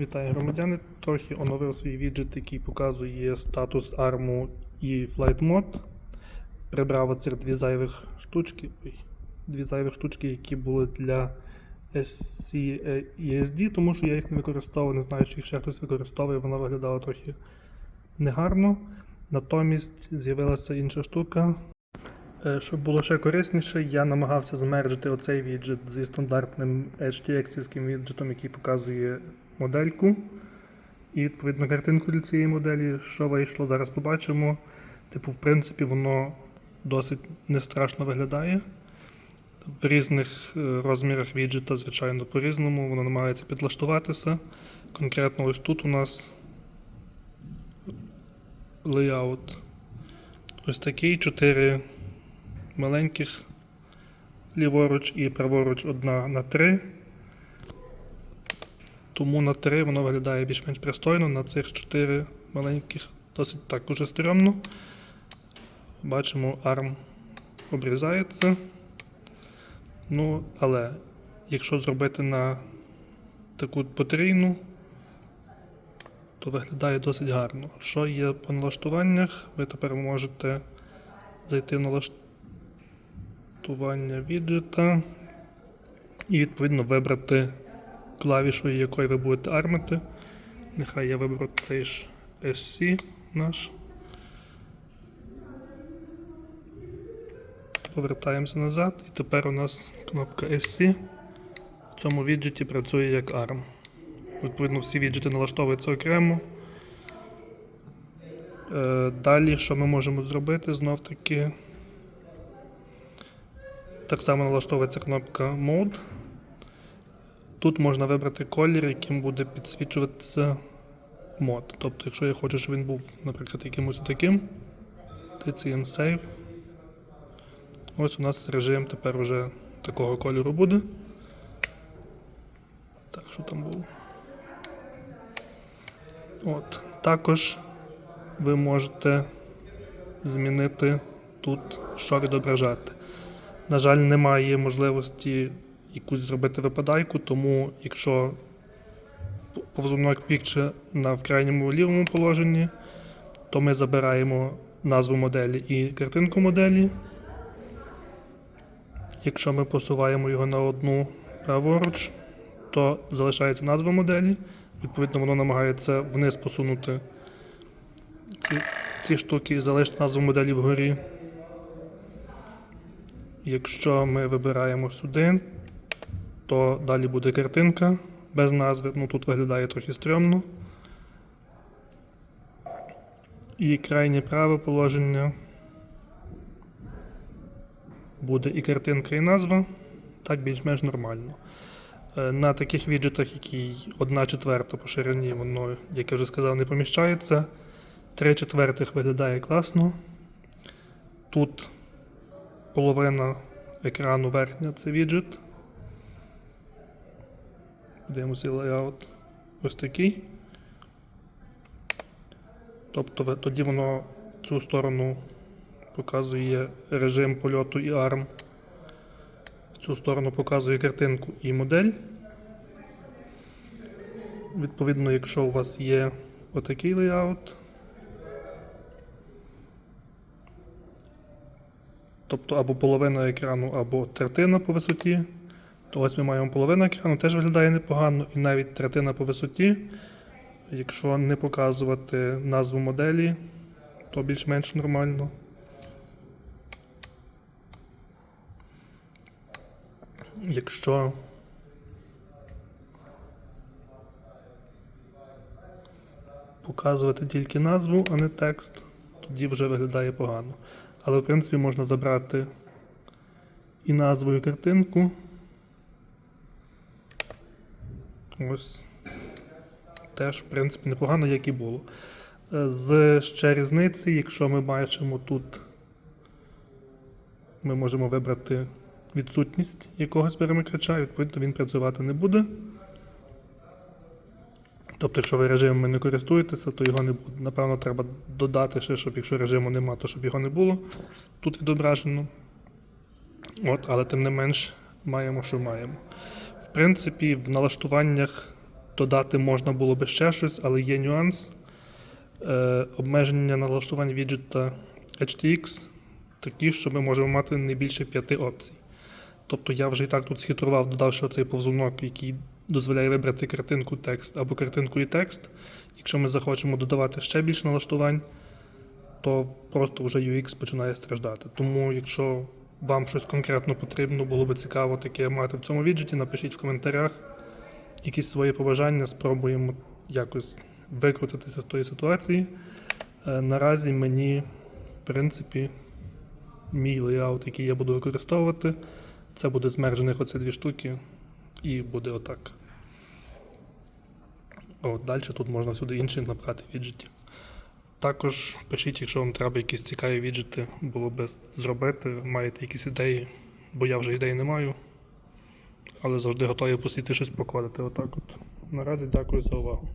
Вітаю громадяни. Трохи оновив свій віджит, який показує статус арму і Flight Mode. Прибрав оці дві зайвих штучки. Дві зайвих штучки, які були для SC і SD, тому що я їх не використовував, не знаю, чи їх ще хтось використовує, вона виглядала трохи негарно. Натомість з'явилася інша штука. Е, Щоб було ще корисніше, я намагався змерджити оцей віджит зі стандартним HTX віджитом, який показує модельку. І відповідно картинку для цієї моделі, що вийшло, зараз побачимо. Типу, в принципі, воно досить не страшно виглядає. В різних е, розмірах віджита, звичайно, по-різному, воно намагається підлаштуватися. Конкретно ось тут у нас лейаут. Ось такий, чотири маленьких ліворуч і праворуч одна на 3. Тому на 3 воно виглядає більш-менш пристойно, на цих 4 маленьких досить так уже стрьомно. Бачимо, арм обрізається. Ну, але якщо зробити на таку потрійну, то виглядає досить гарно. Що є по налаштуваннях, ви тепер можете зайти в налаштування віджита і відповідно вибрати клавішою, якою ви будете армити. Нехай я виберу цей ж SC наш. Повертаємося назад, і тепер у нас кнопка SC в цьому віджиті працює як ARM. Відповідно, всі віджити налаштовуються окремо. Е, Далі, що ми можемо зробити, знов таки. Так само налаштовується кнопка Mode. Тут можна вибрати колір, яким буде підсвічуватися мод. Тобто, якщо я хочу, щоб він був, наприклад, якимось таким, тицяємо Save. Ось у нас режим тепер вже такого кольору буде. Так, що там було? От. Також ви можете змінити тут, що відображати. На жаль, немає можливості якусь зробити випадайку, тому якщо повзунок пікче на в крайньому лівому положенні, то ми забираємо назву моделі і картинку моделі. Якщо ми посуваємо його на одну праворуч, то залишається назва моделі. Відповідно, воно намагається вниз посунути ці, ці штуки і залишити назву моделі вгорі. Якщо ми вибираємо сюди, то далі буде картинка без назви. Ну тут виглядає трохи стрьомно. І крайнє праве положення буде і картинка, і назва. Так більш-менш нормально. Е, На таких віджитах, який 1 четверта по ширині, воно, як я вже сказав, не поміщається. 3 четвертих виглядає класно. Тут половина екрану верхня це віджит. Подивимося лейаут ось такий. Тобто тоді воно цю сторону показує режим польоту і ARM. В цю сторону показує картинку і модель. Відповідно, якщо у вас є отакий лейаут, тобто або половина екрану, або третина по висоті, то ось ми маємо половину екрану, теж виглядає непогано, і навіть третина по висоті. Якщо не показувати назву моделі, то більш-менш нормально. Якщо показувати тільки назву, а не текст, тоді вже виглядає погано. Але в принципі можна забрати і назву, і картинку. Ось теж, в принципі, непогано, як і було. Е, З ще різниці, якщо ми бачимо тут, ми можемо вибрати відсутність якогось перемикача, відповідно він працювати не буде. Тобто, якщо ви режимами не користуєтеся, то його не буде. Напевно, треба додати ще, щоб якщо режиму нема, то щоб його не було тут відображено. От, але тим не менш маємо, що маємо. Принципі, в налаштуваннях додати можна було би ще щось, але є нюанс. Е, обмеження налаштувань віджета HTX такі, що ми можемо мати не більше п'яти опцій. Тобто я вже і так тут схитрував, додавши оцей повзунок, який дозволяє вибрати картинку, текст або картинку і текст. Якщо ми захочемо додавати ще більше налаштувань, то просто вже UX починає страждати. Тому, якщо вам щось конкретно потрібно, було би цікаво таке мати в цьому віджеті, напишіть в коментарях якісь свої побажання, спробуємо якось викрутитися з тої ситуації. Е, Наразі мені, в принципі, мій леяут, який я буду використовувати, це буде змержених оці дві штуки, і буде отак. От, далі тут можна сюди інші набрати віджитів. Також пишіть, якщо вам треба якісь цікаві віджити, було би зробити, маєте якісь ідеї, бо я вже ідей не маю. Але завжди готовий посіти щось покладати. Отак от. Наразі дякую за увагу.